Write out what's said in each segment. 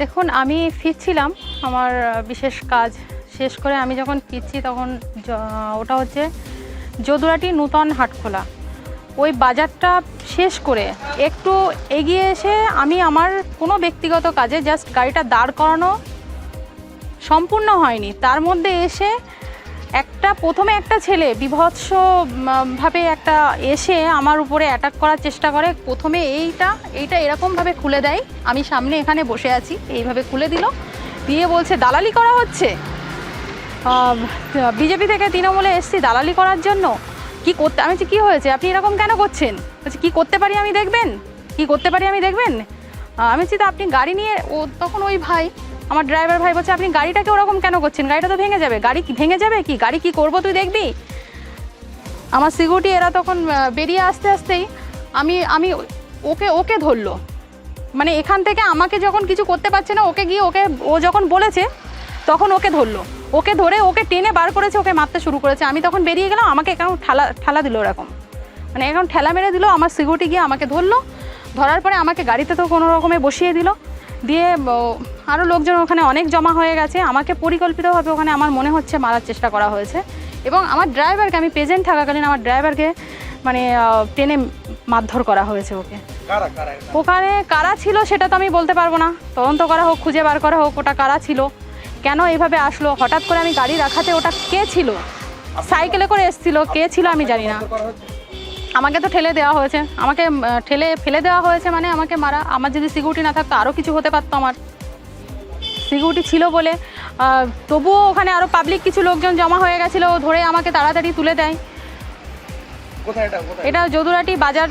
দেখুন, আমি ফিরছিলাম, আমার বিশেষ কাজ শেষ করে আমি যখন ফিরছি তখন ওটা হচ্ছে যদুরাটি নূতন হাটখোলা। ওই বাজারটা শেষ করে একটু এগিয়ে এসে আমি আমার কোনো ব্যক্তিগত কাজে জাস্ট গাড়িটা দাঁড় করানো সম্পূর্ণ হয়নি। তার মধ্যে এসে একটা, প্রথমে একটা ছেলে বিভৎস ভাবে একটা এসে আমার উপরে অ্যাটাক করার চেষ্টা করে। প্রথমে এইটা এইটা এরকমভাবে খুলে দেয়। আমি সামনে এখানে বসে আছি, এইভাবে খুলে দিল। দিয়ে বলছে, দালালি করা হচ্ছে? বিজেপি থেকে তৃণমূলে এসছি, দালালি করার জন্য। কি করতে, আমি কি হয়েছে? আপনি এরকম কেন করছেন? বলছি, কী করতে পারি আমি দেখবেন? কি করতে পারি আমি দেখবেন? আমি বলছি, তো আপনি গাড়ি নিয়ে, ও তখন ওই ভাই আমার ড্রাইভার ভাই বলছে, আপনি গাড়িটাকে ওরকম কেন করছেন? গাড়িটা তো ভেঙে যাবে। গাড়ি ভেঙে যাবে কি? গাড়ি কি করব তুই দেখবি? আমার সিকিউরিটি এরা তখন বেরিয়ে আসতে আসতেই আমি আমি ওকে ওকে ধরলো। মানে এখান থেকে আমাকে যখন কিছু করতে পারছে না, ওকে গিয়ে ওকে, ও যখন বলেছে, তখন ওকে ধরলো। ওকে ধরে ওকে টেনে বার করেছে, ওকে মারতে শুরু করেছে। আমি তখন বেরিয়ে গেলাম, আমাকে এখন ঠেলা ঠেলা দিল ওরকম। মানে এখন ঠেলা মেরে দিল, আমার সিকিউরিটি গিয়ে আমাকে ধরলো। ধরার পরে আমাকে গাড়িতে তো কোনো রকমে বসিয়ে দিল। দিয়ে আরও লোকজন ওখানে অনেক জমা হয়ে গেছে। আমাকে পরিকল্পিতভাবে ওখানে আমার মনে হচ্ছে মারার চেষ্টা করা হয়েছে। এবং আমার ড্রাইভারকে আমি প্রেজেন্ট থাকাকালীন আমার ড্রাইভারকে মানে টেনে মারধর করা হয়েছে ওকে। ওখানে কারা ছিল সেটা তো আমি বলতে পারব না। তদন্ত করা হোক খুঁজে বার করা হোক ওটা কারা ছিল কেন এইভাবে আসলো হঠাৎ করে আমি গাড়ি রাখাতে ওটা কে ছিল? সাইকেলে করে এসেছিল কে ছিল আমি জানি না। আমাকে তো ঠেলে দেওয়া হয়েছে। আমাকে ঠেলে ফেলে দেওয়া হয়েছে মানে আমাকে মারা আমার যদি সিকিউরিটি না থাকতো আরও কিছু হতে পারতো আমার। সিকিউরিটি ছিল বলে তবুও ওখানে আরও পাবলিক কিছু লোকজন জমা হয়ে গেছিল ধরে আমাকে তাড়াতাড়ি তুলে দেয়। এটা যদুরাটি বাজার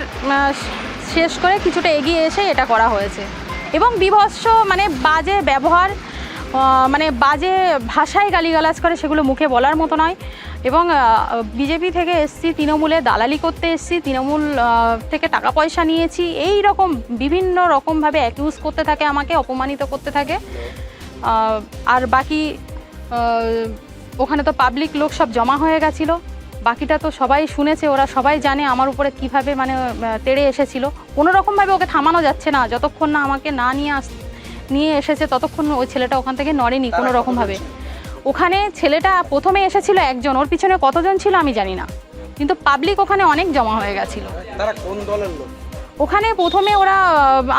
শেষ করে কিছুটা এগিয়ে এসে এটা করা হয়েছে। এবং বিভৎস মানে বাজে ব্যবহার মানে বাজে ভাষায় গালিগালাজ করে সেগুলো মুখে বলার মতো নয়। এবং বিজেপি থেকে এসছি তৃণমূলে দালালি করতে এসছি তৃণমূল থেকে টাকা পয়সা নিয়েছি এই রকম বিভিন্ন রকমভাবে অ্যাকিউজ করতে থাকে আমাকে অপমানিত করতে থাকে। আর বাকি ওখানে তো পাবলিক লোক সব জমা হয়ে গেছিল বাকিটা তো সবাই শুনেছে ওরা সবাই জানে আমার উপরে কীভাবে মানে তেড়ে এসেছিল। কোনো রকমভাবে ওকে থামানো যাচ্ছে না যতক্ষণ না আমাকে না নিয়ে আস নিয়ে এসেছে ততক্ষণ ওই ছেলেটা ওখান থেকে নড়েনি কোনো রকমভাবে। ওখানে ছেলেটা প্রথমে এসেছিল একজন ওর পিছনে কতজন ছিল আমি জানি না। কিন্তু পাবলিক ওখানে অনেক জমা হয়ে গেছিল। তারা কোন দলের লোক? ওখানে প্রথমে ওরা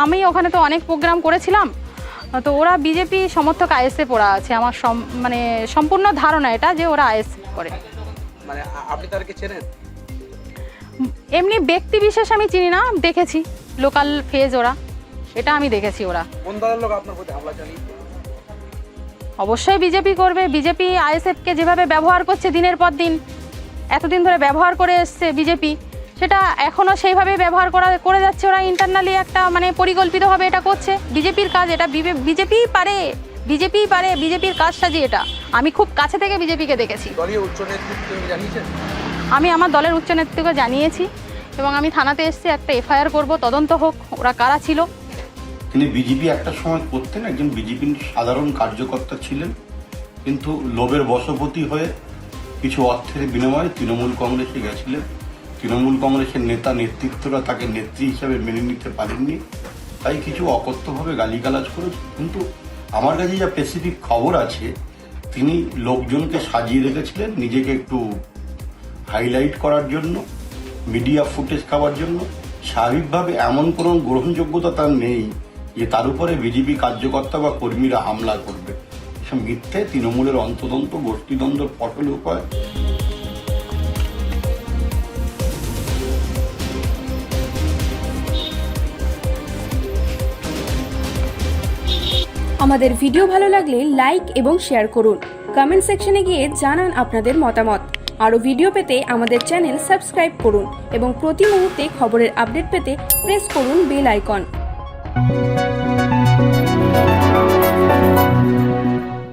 আমি ওখানে তো অনেক প্রোগ্রাম করেছিলাম তো ওরা বিজেপি সমর্থক আইএসএফ ওরা আছে আমার মানে সম্পূর্ণ ধারণা এটা যে ওরা আইএসএফ করে। মানে চেনেন? এমনি ব্যক্তি বিশেষ আমি চিনি না দেখেছি লোকাল ফেজ ওরা এটা আমি দেখেছি ওরা। কোন দলের লোক আপনার প্রতি হামলা চালিয়েছে? অবশ্যই বিজেপি করবে। বিজেপি আইএসএফকে যেভাবে ব্যবহার করছে দিনের পর দিন এতদিন ধরে ব্যবহার করে এসছে বিজেপি সেটা এখনও সেইভাবে ব্যবহার করা করে যাচ্ছে ওরা ইন্টারনালি একটা মানে পরিকল্পিতভাবে এটা করছে। বিজেপির কাজ এটা বিজেপিই পারে বিজেপিই পারে বিজেপির কাজ সাজি এটা। আমি খুব কাছে থেকে বিজেপিকে দেখেছি। আমি আমার দলের উচ্চ নেতৃত্বকে জানিয়েছি এবং আমি থানাতে এসেছি একটা এফআইআর করব তদন্ত হোক ওরা কারা ছিল। তিনি বিজেপি একটা সময় করতেন, একজন বিজেপির সাধারণ কার্যকর্তা ছিলেন। কিন্তু লোভের বশপতি হয়ে কিছু অর্থের বিনিময়ে তৃণমূল কংগ্রেসে গেছিলেন। তৃণমূল কংগ্রেসের নেতা নেতৃত্বরা তাকে নেত্রী হিসাবে মেনে নিতে পারেননি। তাই কিছু অকথ্যভাবে গালিগালাজ করেছে কিন্তু আমার কাছে যা স্পেসিফিক খবর আছে, তিনি লোকজনকে সাজিয়ে রেখেছিলেন নিজেকে একটু হাইলাইট করার জন্য মিডিয়া ফুটেজ খাওয়ার জন্য। স্বাভাবিকভাবে এমন কোনো গ্রহণযোগ্যতা তার নেই যে তার উপরে বিজেপি কার্যকর্তা বা কর্মীরা হামলা করবে। এসব মিথ্যে তৃণমূলের অন্তদন্ত গোষ্ঠীদ্বন্দ্বের ফসল উপায়। আমাদের ভিডিও ভালো লাগলে লাইক এবং শেয়ার করুন। কমেন্ট সেকশনে গিয়ে জানান আপনাদের মতামত। আরও ভিডিও পেতে আমাদের চ্যানেল সাবস্ক্রাইব করুন এবং প্রতি মুহূর্তে খবরের আপডেট পেতে প্রেস করুন বেল আইকন।